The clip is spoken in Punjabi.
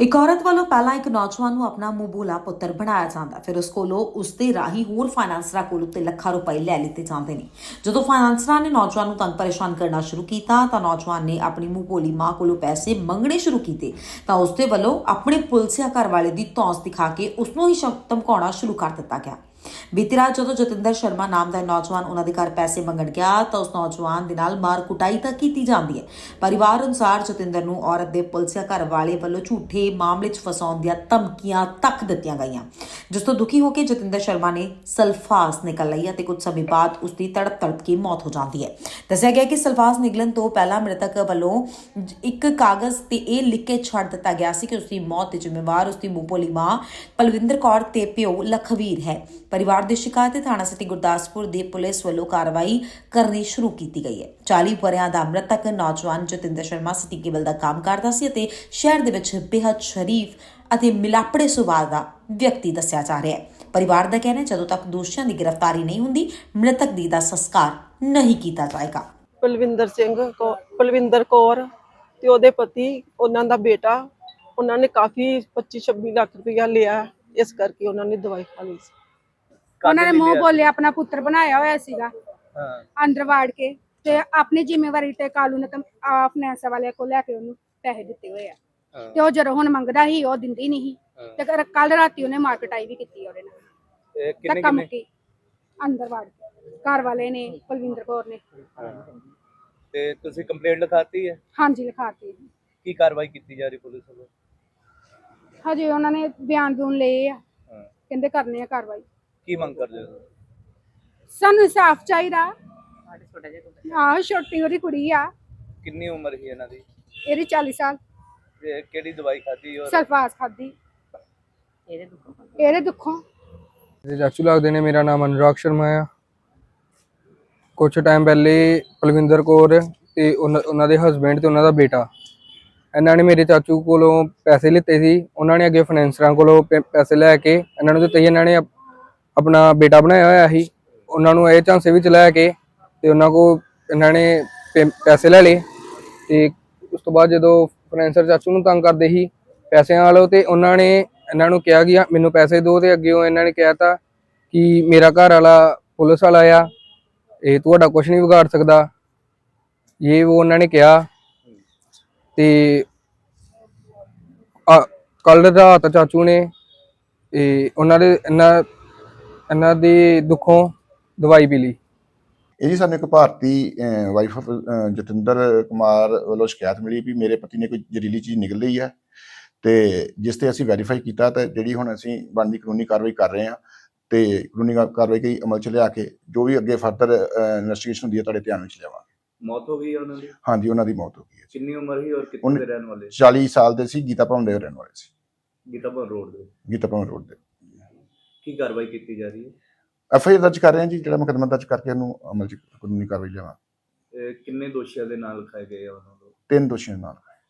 ਇੱਕ ਔਰਤ ਵੱਲੋਂ ਪਹਿਲਾਂ ਇੱਕ ਨੌਜਵਾਨ ਨੂੰ ਆਪਣਾ ਮੂਬੂਲਾ ਪੁੱਤਰ ਬਣਾਇਆ ਜਾਂਦਾ। ਫਿਰ ਉਸ ਕੋਲੋਂ ਉਸ ਦੇ ਰਾਹੀਂ ਹੋਰ ਫਾਈਨਾਂਸਰਾਂ ਕੋਲੋਂ ਤੇ ਲੱਖਾਂ ਰੁਪਏ ਲੈ ਲਿੱਤੇ ਜਾਂਦੇ ਨੇ। ਜਦੋਂ ਫਾਈਨਾਂਸਰਾਂ ਨੇ ਨੌਜਵਾਨ ਨੂੰ ਤੰਗ ਪਰੇਸ਼ਾਨ ਕਰਨਾ ਸ਼ੁਰੂ ਕੀਤਾ, ਤਾਂ ਨੌਜਵਾਨ ਨੇ ਆਪਣੀ ਮੂੰਹਬੋਲੀ ਮਾਂ ਕੋਲੋਂ ਪੈਸੇ ਮੰਗਣੇ ਸ਼ੁਰੂ ਕੀਤੇ। ਤਾਂ ਉਸ ਦੇ ਵੱਲੋਂ ਆਪਣੇ ਪੁਲਸਿਆ ਘਰ ਵਾਲੇ ਦੀ ਧੌਂਸ ਦਿਖਾ ਕੇ ਉਸ ਨੂੰ ਹੀ ਸ਼ਬ- ਧਮਕਾਉਣਾ ਸ਼ੁਰੂ ਕਰ ਦਿੱਤਾ ਗਿਆ। ਬੀਤੀ ਰਾਤ ਜਦੋਂ ਜਤਿੰਦਰ ਸ਼ਰਮਾ ਨਾਮ ਦਾ ਨੌਜਵਾਨ ਉਹਨਾਂ ਦੇ ਘਰ ਪੈਸੇ ਮੰਗਣ ਗਿਆ ਤਾਂ ਉਸ ਨੌਜਵਾਨ ਦੇ ਨਾਲ ਮਾਰ ਕੁਟਾਈ ਤਾਂ ਕੀਤੀ ਜਾਂਦੀ ਹੈ। ਪਰਿਵਾਰ ਅਨੁਸਾਰ ਜਤਿੰਦਰ ਨੂੰ ਔਰਤ ਦੇ ਪੁਲਸਿਆ ਘਰ ਵਾਲੇ ਵੱਲੋਂ ਝੂਠੇ ਮਾਮਲੇ 'ਚ ਫਸਾਉਣ ਦੀਆਂ ਧਮਕੀਆਂ ਤੱਕ ਦਿੱਤੀਆਂ ਗਈਆਂ। ਜਿਸ ਤੋਂ ਦੁਖੀ ਹੋ ਕੇ ਜਤਿੰਦਰ ਸ਼ਰਮਾ ਨੇ ਸਲਫਾਸ ਨਿਕਲ ਲਈ ਅਤੇ ਕੁਝ ਸਮੇਂ ਬਾਅਦ ਉਸ ਦੀ ਤੜਪ ਤੜਪ ਕੇ ਮੌਤ ਹੋ ਜਾਂਦੀ ਹੈ। ਦੱਸਿਆ ਗਿਆ ਕਿ ਸਲਫਾਸ ਨਿਕਲਣ ਤੋਂ ਪਹਿਲਾਂ ਮ੍ਰਿਤਕ ਵੱਲੋਂ ਇੱਕ ਕਾਗਜ਼ ਤੇ ਇਹ ਲਿਖ ਕੇ ਛੱਡ ਦਿੱਤਾ ਗਿਆ ਸੀ ਕਿ ਉਸ ਦੀ ਮੌਤ ਦੇ ਜ਼ਿੰਮੇਵਾਰ ਉਸ ਦੀ ਮੂੰਹਬੋਲੀ ਮਾਂ ਪਲਵਿੰਦਰ ਕੌਰ ਤੇ ਪਿਓ ਲਖਵੀਰ ਹੈ। ਪਰਿਵਾਰ ਦੀ ਸ਼ਿਕਾਇਤ ਤੇ ਥਾਣਾ ਸਿਟੀ ਗੁਰਦਾਸਪੁਰ ਦੀ ਪੁਲਿਸ ਵੱਲੋਂ ਕਾਰਵਾਈ ਕਰਨੀ ਸ਼ੁਰੂ ਕੀਤੀ ਗਈ ਹੈ। 40 ਵਰਿਆਂ ਦਾ ਮ੍ਰਿਤਕ ਨੌਜਵਾਨ ਜਤਿੰਦਰ ਸ਼ਰਮਾ ਸਿਟੀ ਕੇਬਲ ਦਾ ਕੰਮ ਕਰਦਾ ਸੀ ਅਤੇ ਸ਼ਹਿਰ ਦੇ ਵਿੱਚ ਬੇहद ਸ਼ਰੀਫ ਅਤੇ ਮਿਲਾਪੜੇ ਸੁਭਾਅ ਦਾ ਵਿਅਕਤੀ ਦੱਸਿਆ ਜਾ ਰਿਹਾ ਹੈ। ਪਰਿਵਾਰ ਦਾ ਕਹਿਣਾ ਹੈ ਜਦੋਂ ਤੱਕ ਦੋਸ਼ੀਆਂ ਦੀ ਗ੍ਰਿਫਤਾਰੀ ਨਹੀਂ ਹੁੰਦੀ ਮ੍ਰਿਤਕ ਦੀ ਦਾ ਸੰਸਕਾਰ ਨਹੀਂ ਕੀਤਾ ਜਾਏਗਾ। ਪਲਵਿੰਦਰ ਸਿੰਘ ਕੌ- ਪਲਵਿੰਦਰ ਕੌਰ ਤੇ ਉਹਦੇ ਪਤੀ ਉਹਨਾਂ ਦਾ ਬੇਟਾ ਉਹਨਾਂ ਨੇ ਕਾਫੀ 25 26 ਲੱਖ ਰੁਪਇਆ ਲਿਆ ਇਸ ਕਰਕੇ ਉਹਨਾਂ ਨੇ ਦਵਾਈ ਖਾ ਲਈ ਸੀ। ਉਹਨਾਂ ਨੇ ਮੂੰਹ ਬੋਲਿਆ ਆਪਣਾ ਪੁੱਤਰ ਬਣਾਇਆ ਹੋਇਆ ਸੀਗਾ। ਹਾਂ। ਅੰਦਰ ਵਾੜ ਕੇ ਤੇ ਆਪਣੀ ਜ਼ਿੰਮੇਵਾਰੀ ਤੇ ਕਾਲੂ ਨੇ ਫਾਈਨੈਂਸ ਵਾਲਿਆਂ ਕੋਲ ਲੈ ਕੇ ਉਹਨੂੰ ਪੈਸੇ ਦਿੱਤੇ ਹੋਏ ਆ। ਤੇ ਉਹ ਜਦੋਂ ਹੁਣ ਮੰਗਦਾ ਸੀ ਉਹ ਦਿੰਦੀ ਨਹੀਂ ਸੀ। ਤੇ ਕੱਲ ਰਾਤੀ ਉਹਨੇ ਮਾਰਕਟਾਈ ਵੀ ਕੀਤੀ ਉਹਦੇ ਨਾਲ। ਇਹ ਕਿੰਨੇ ਧੱਕਾ ਕਿੰਨੇ? ਮੁੱਕੀ ਅੰਦਰ ਵਾੜ ਘਰ ਵਾਲੇ ਨੇ ਕੁਲਵਿੰਦਰ ਕੌਰ ਨੇ। ਹਾਂ। ਤੇ ਤੁਸੀਂ ਕੰਪਲੇਂਟ ਲਿਖਾਤੀ ਹੈ? ਹਾਂਜੀ ਲਿਖਾਤੀ ਕੀ ਕਾਰਵਾਈ ਕੀਤੀ ਜਾ ਰਹੀ ਪੁਲਿਸ ਵੱਲੋਂ? ਹਜੇ ਉਹਨਾਂ ਨੇ ਬਿਆਨ ਬੂਨ ਲਏ ਆ। ਹਾਂ। ਕਹਿੰਦੇ ਕਰਨੇ ਆ ਕਾਰਵਾਈ। ਕੀ ਮੰਗ ਕਰਦੇ ਹੋ? ਸਾਨੂੰ ਇਨਸਾਫ ਚਾਹੀਦਾ। ਆਹ ਛੋਟੀ ਉਹਦੀ ਕੁੜੀ ਆ। ਕਿੰਨੀ ਉਮਰ ਸੀ ਇਹਨਾਂ ਦੀ? ਇਹਦੀ 40 ਸਾਲ। ਤੇ ਕਿਹੜੀ ਦਵਾਈ ਖਾਧੀ ਔਰ ਸਲਫਾਸ ਖਾਦੀ ਇਹਦੇ ਦੁੱਖੋਂ ਮੇਰੇ ਚਾਚੂ ਲੱਗਦੇ ਨੇ ਮੇਰਾ ਨਾਮ ਅਨੁਰਾਗ ਸ਼ਰਮਾ ਆ। ਕੁਝ ਟਾਈਮ ਪਹਿਲੇ ਪਲਵਿੰਦਰ ਕੌਰ ਤੇ ਉਹਨਾਂ ਉਹਨਾਂ ਦੇ ਹਸਬੰਡ ਤੇ ਉਹਨਾਂ ਦਾ ਬੇਟਾ। ਇਹਨਾਂ ਨੇ ਮੇਰੇ ਚਾਚੂ ਕੋਲੋਂ ਪੈਸੇ ਲਿੱਤੇ ਸੀ। ਉਹਨਾਂ ਨੇ ਅੱਗੇ ਫਾਈਨੈਂਸਰਾਂ ਕੋਲੋਂ ਪੈ- ਪੈਸੇ ਲੈ ਕੇ ਇਹਨਾਂ ਨੂੰ ਦਿੱਤੇ ਸੀ। ਇਹਨਾਂ ਨੇ ਆਪ- ਆਪਣਾ ਬੇਟਾ ਬਣਾਇਆ ਹੋਇਆ ਸੀ। ਉਹਨਾਂ ਨੂੰ ਇਹ ਝਾਂਸੇ ਵਿੱਚ ਲੈ ਕੇ ਤੇ ਉਹਨਾਂ ਕੋ ਇਹਨਾਂ ਨੇ ਪੈ- ਪੈਸੇ ਲੈ ਲਏ। ਤੇ ਉਸ ਤੋਂ ਬਾਅਦ ਜਦੋਂ ਫਾਈਨੈਂਸਰ ਚਾਚੂ ਨੂੰ ਤੰਗ ਕਰਦੇ ਸੀ ਪੈਸਿਆਂ ਵਾਲੋ ਤੇ ਉਹਨਾਂ ਨੇ ਇਹਨਾਂ ਨੂੰ ਕਿਹਾ ਕਿ ਮੈਨੂੰ ਪੈਸੇ ਦਿਓ ਤੇ ਅੱਗੇ ਉਹ ਇਹਨਾਂ ਨੇ ਕਿਹਾ ਤਾ ਕਿ ਮੇਰਾ ਘਰ ਵਾਲਾ ਪੁਲਿਸ ਵਾਲਾ ਆ, ਇਹ ਤੁਹਾਡਾ ਕੁਝ ਨਹੀਂ ਵਿਗਾੜ ਸਕਦਾ। ਇਹ ਉਹ ਉਹਨਾਂ ਨੇ ਕਿਹਾ ਤੇ ਆ ਕੱਲ ਰਾਤ ਚਾਚੂ ਨੇ, ਇਹ ਉਹਨਾਂ ਦੇ, ਇਹਨਾਂ ਇਹਨਾਂ ਦੇ ਦੁੱਖੋਂ ਦਵਾਈ ਪੀ ਲਈ। ਇਹ ਜੀ ਸਾਨੂੰ ਇੱਕ ਭਾਰਤੀ ਵਾਈਫ ਜਤਿੰਦਰ ਕੁਮਾਰ ਵੱਲੋਂ ਸ਼ਿਕਾਇਤ ਮਿਲੀ ਵੀ ਮੇਰੇ ਪਤੀ ਨੇ ਕੋਈ ਜ਼ਹਿਰੀਲੀ ਚੀਜ਼ ਨਿਕਲ ਲਈ ਹੈ ਤੇ ਜਿਸ ਤੇ ਅਸੀਂ ਵੈਰੀਫਾਈ ਕੀਤਾ ਤੇ ਜਿਹੜੀ ਹੁਣ ਅਸੀਂ ਬਣਦੀ ਕਾਨੂੰਨੀ ਕਾਰਵਾਈ ਕਰ ਰਹੇ ਹਾਂ ਤੇ ਕਾਨੂੰਨੀ ਕਾਰਵਾਈ ਕੀ ਅਮਲ ਚ ਲਿਆ ਕੇ ਜੋ ਵੀ ਅੱਗੇ ਫਰਦਰ ਇਨਵੈਸਟੀਗੇਸ਼ਨ ਹੁੰਦੀ ਹੈ ਤੁਹਾਡੇ ਧਿਆਨ ਵਿੱਚ ਲਿਆਵਾਂਗੇ। ਮੌਤ ਹੋ ਗਈ ਹੈ ਉਹਨਾਂ ਦੀ? ਹਾਂਜੀ ਉਹਨਾਂ ਦੀ ਮੌਤ ਹੋ ਗਈ ਹੈ ਕਿੰਨੀ ਉਮਰ ਸੀ ਔਰ ਕਿੱਥੇ ਦੇ ਰਹਿਣ ਵਾਲੇ? 40 ਸਾਲ ਦੇ ਸੀ ਗੀਤਾ ਭਵਨ ਦੇ ਰਹਿਣ ਵਾਲੇ ਸੀ। ਗੀਤਾਪੁਰ ਰੋਡ ਦੇ। ਗੀਤਾ ਭਵਨ ਰੋਡ ਦੇ। ਕੀ ਕਾਰਵਾਈ ਕੀਤੀ ਜਾ ਰਹੀ ਹੈ? ਐਫ ਆਈ ਆਰ ਦਰਜ ਕਰ ਰਹੇ ਹਾਂ ਜੀ ਜਿਹੜਾ ਮੁਕੱਦਮਾ ਦਰਜ ਕਰਕੇ ਉਹਨੂੰ ਅਮਲ ਚ ਕਾਨੂੰਨੀ ਕਾਰਵਾਈ ਲਿਆਵਾਂ। ਕਿੰਨੇ ਦੋਸ਼ੀਆਂ ਦੇ ਨਾਲ ਲਿਖਾਏ ਗਏ ਆ ਉਹਨਾਂ ਨੂੰ? ਤਿੰਨ ਦੋਸ਼ੀਆਂ ਨਾਲ